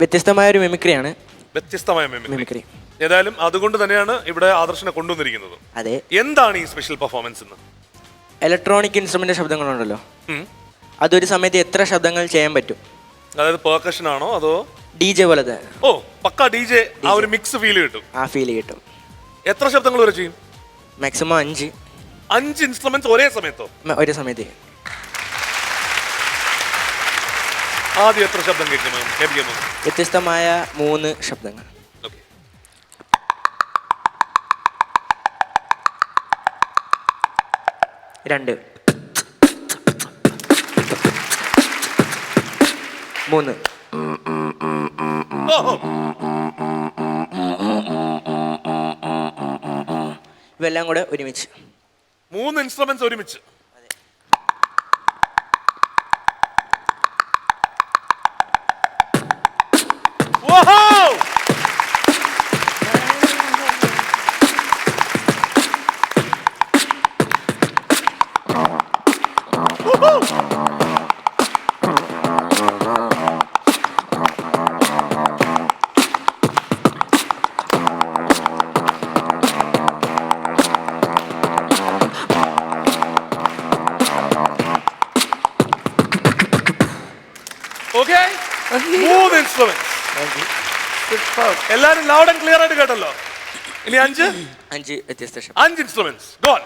വ്യത്യസ്തമായ ഒരു മെമിക്രിയാണ് വ്യത്യസ്തമായ മെമിക്രി ഏതായാലും അതുകൊണ്ട് തന്നെയാണ് ഇവിടെ ആദർശനെ കൊണ്ടുവന്നിരിക്കുന്നത്. അതെ. എന്താണ് ഈ സ്പെഷ്യൽ പെർഫോമൻസ് എന്ന് ഇലക്ട്രോണിക് ഇൻസ്ട്രുമെന്റ് ശബ്ദങ്ങളുണ്ടല്ലോ. അതൊരു സമയത്ത് എത്ര ശബ്ദങ്ങൾ ചെയ്യാൻ പറ്റും? അതായത് പെർക്കഷൻ ആണോ അതോ? ഡി ജെ പോലത്തെ. ഓ പക്ക ഡി ജെ ആ ഒരു മിക്സ് ഫീൽ കിട്ടും. ആ ഫീൽ കിട്ടും. എത്ര ശബ്ദങ്ങൾ വരെ ചെയ്യും? മാക്സിമം അഞ്ച്. അഞ്ച് ഇൻസ്ട്രുമെന്റ്സ് ഒരേ സമയത്തോ? ഒരേ സമയത്ത് സമയത്ത്. ആദ്യം എത്ര ശബ്ദം കേൾക്കുന്നു വ്യത്യസ്തമായ മൂന്ന് ശബ്ദങ്ങൾ. രണ്ട്. മൂന്ന്. ഇവെല്ലാം കൂടെ ഒരുമിച്ച്. മൂന്ന് ഇൻസ്ട്രുമെന്റ്സ് ഒരുമിച്ച്. മൂന്ന് ഇൻസ്ട്രുമെന്റ്സ് എല്ലാരും ലൗഡ് ആൻഡ് ക്ലിയർ ആയിട്ട് കേട്ടല്ലോ. ഇനി അഞ്ച്? അഞ്ച് വ്യത്യസ്ത അഞ്ച് ഇൻസ്ട്രുമെന്റ്സ് ഗോൺ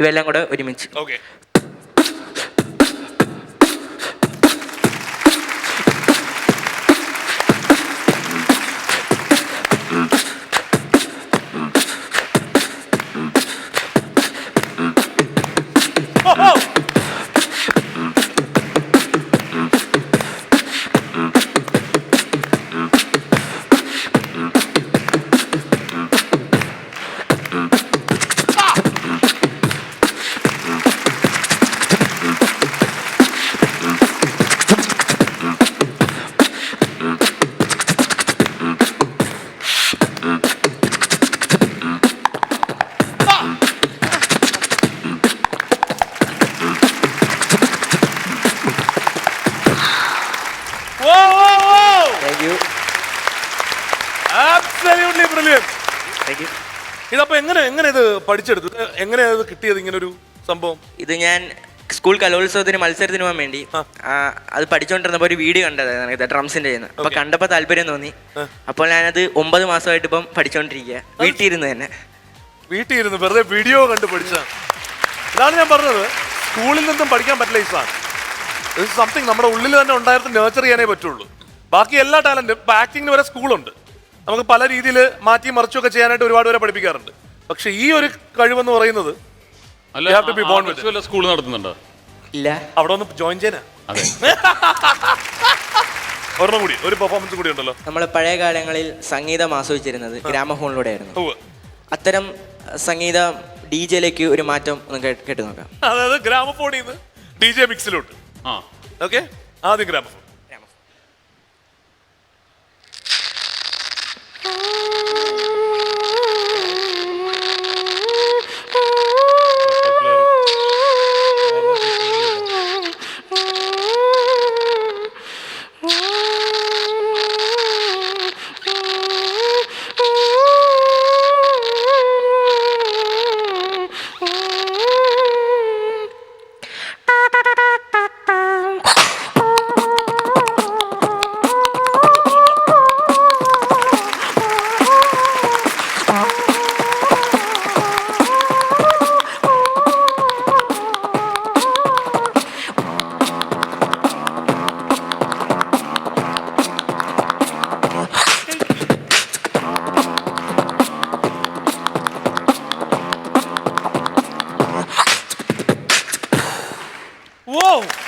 ഇവെല്ലാം കൂടെ ഒരുമിച്ച്. ആബ്സല്യൂട്ട്ലി ബ്രില്യന്റ് താങ്ക് ഇതപ്പോ എങ്ങനെ എങ്ങനെ ഇത് പഠിച്ചെടുത്തു? എങ്ങനെയാ ഇത് കിട്ടിയത് ഇങ്ങനെ ഒരു സംഭവം? ഇത് ഞാൻ സ്കൂൾ കലോത്സവത്തിന് മത്സരത്തിന് പോകാൻ വേണ്ടി ആ, അത് പഠിച്ചുകൊണ്ടിരുന്നപ്പോൾ ഒരു വീഡിയോ കണ്ടതായിരുന്നു ഡ്രംസിന്റെ ചെയ്യുന്നത് അപ്പൊ കണ്ടപ്പോൾ താല്പര്യം തോന്നി. അപ്പോൾ ഞാനത് ഒമ്പത് മാസമായിട്ട് ഇപ്പം പഠിച്ചുകൊണ്ടിരിക്കുക വീട്ടിൽ ഇരുന്ന് തന്നെ. വീട്ടിൽ ഇരുന്ന് വെറുതെ വീഡിയോ കണ്ട് പഠിച്ചതാണ് ഇതാണ് ഞാൻ പറഞ്ഞത്. സ്കൂളിൽ നിന്നും പഠിക്കാൻ പറ്റില്ല ഈ സാധനം. സംതിങ് നമ്മുടെ ഉള്ളിൽ തന്നെ ഉണ്ടായിരുന്ന നേർച്ചർ ചെയ്യാനേ പറ്റുള്ളൂ. ബാക്കി എല്ലാ ടാലന്റും ഇപ്പൊ ആക്ടിങ്ങിന് വരെ സ്കൂളുണ്ട്. നമുക്ക് പല രീതിയിൽ മാറ്റി മറിച്ചൊക്കെ ചെയ്യാനായിട്ട് ഒരുപാട് പേരെ പഠിപ്പിക്കാറുണ്ട്. പക്ഷെ ഈ ഒരു കഴിവെന്ന് പറയുന്നത് അല്ല You have to be born with Adarsh വല്ല സ്കൂൾ നടത്തുന്നുണ്ടോ? ഇല്ല. അവിടെ ഒന്ന് ജോയിൻ ചെയ്യാനാ? അതെ. ഒരെണ്ണം കൂടി ഒരു പെർഫോമൻസ് കൂടി ഉണ്ടല്ലോ. നമ്മൾ പഴയ കാലങ്ങളിൽ സംഗീതം ആസ്വദിച്ചിരുന്നത് ഗ്രാമഫോണിലൂടെ ആയിരുന്നു ഉവ്വ്. അത്തരം സംഗീതം ഡി ജെയിലേക്ക് ഒരു മാറ്റം ഒന്ന് കേ- കേട്ട് നോക്കാം അതായത് ഗ്രാമഫോണിൽ നിന്ന് ഡി ജെ മിക്സിലോട്ട് ആ. ഓക്കെ ആദ്യം ഗ്രാമഫോൺ. Uou!